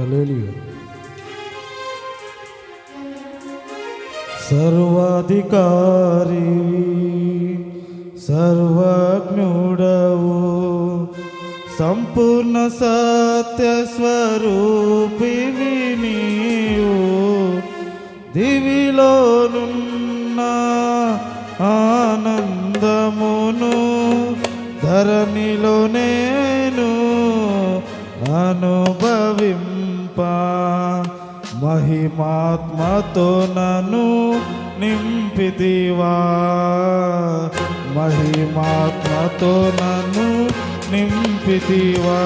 హల్లెలూయా. సర్వాధికారి సర్వజ్ఞుడవు సంపూర్ణ సత్య స్వరూపివి నీవు దివిలోనున్న ఆనందమును ధరణిలో నేను అనుభవింప మహిమాత్మతో నను నింపిదివా మహిమాత్మతో నను నింపిదివా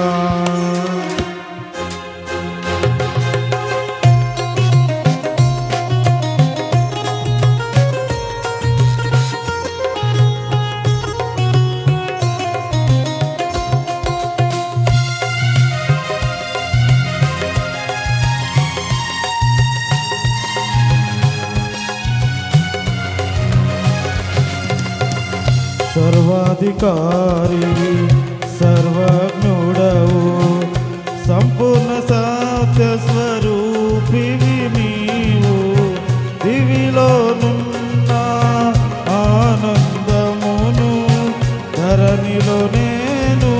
సర్వాధికారి సర్వజ్ఞుడవు సంపూర్ణ సత్య స్వరూపి నీవు దివిలోనున్న ఆనందమును ధరణిలో నేను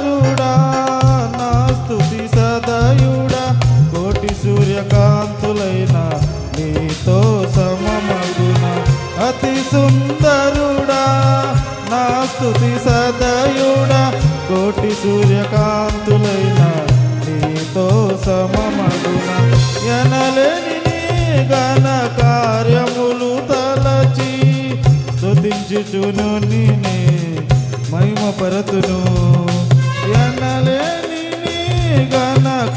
సుందరుడా నా స్థుతి సదయుడా కోటి సూర్యకాంతులైన నీతో సమమగున. అతి సుందరుడా నా స్తుతి సదయుడా కోటి సూర్యకాంతులైన నీతో సమమగున. ఎనలేని నీ ఘన కార్యములు తలచి స్తుతించుచును నినే మహిమ పరతును ఎన్నలేని నీ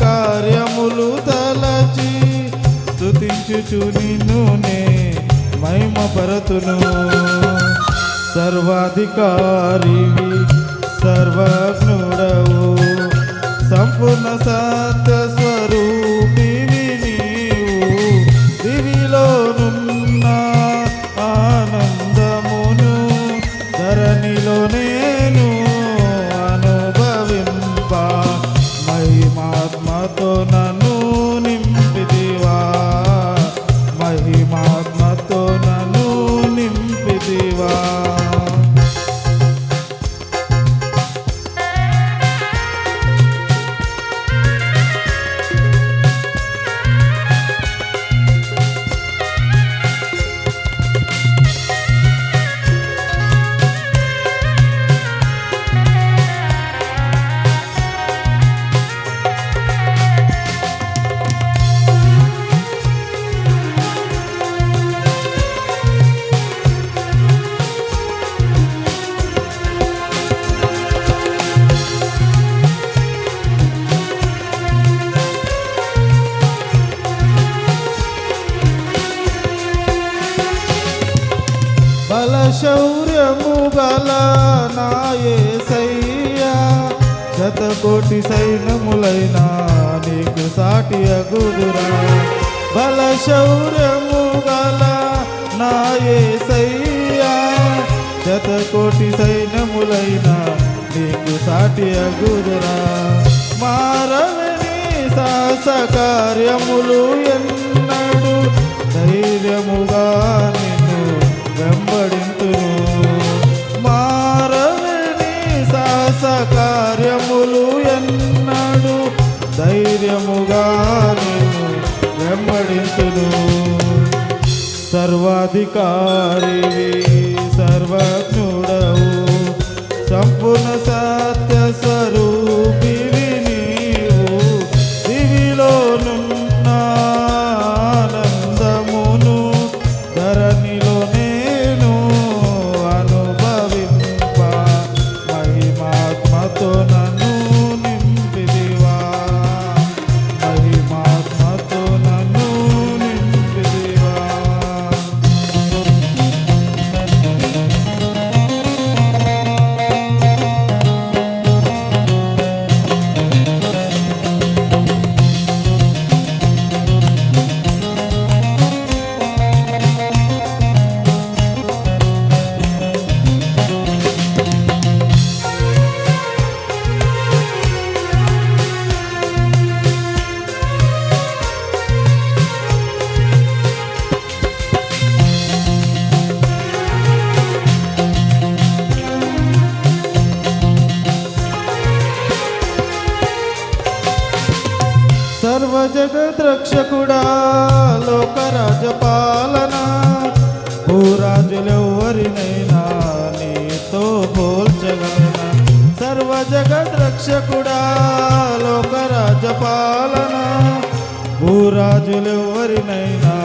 కార్యములు తలచి స్తుతించుచు నిన్ను మహిమ పరతును సర్వాధికారివి సర్వజ్ఞుడవు సంపూర్ణ సత్య గల నాయసయ్యా శతకోటి సైన్యములైన నీకు సాటి అగుదురా. బల శౌర్యము గల నాయసయ్యా శతకోటి సైన్యములైన నీకు సాటి అగుదురా. మారవని సాహస కార్యములు ఎన్నడు ధైర్యముగా నేను వెంబడించును. సర్వాధికారి సర్వజ్ఞుడవు సంపూర్ణ సత్య స్వరూపి నీవు దివిలోనున్న ఆనందమును నేను అనుభవింప నన్ను सर्व जगत रक्षकुडा लोकराजपालना भूराजलौवरि नैना तो बोल जगना सर्व जगत रक्षकुडा लोकराजपालना भूराजलौवरि नैना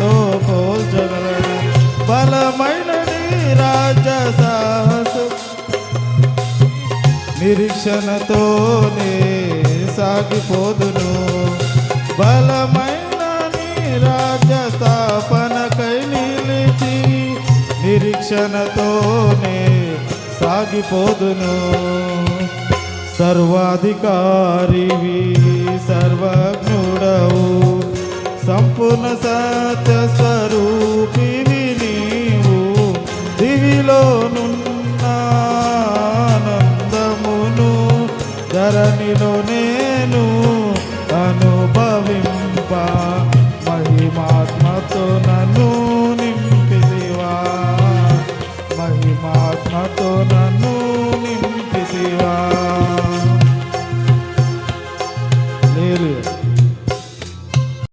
तो बोल जगना बलमैनडी राज साहस निरीक्षण तोने సాగిపోదును. బలమైన నీ రాజ్య స్థాపనకై నిలిచి నిరీక్షణతోనే సాగిపోదును. సర్వాధికారివి సర్వజ్ఞుడవు. సంపూర్ణ సత్య শোনানো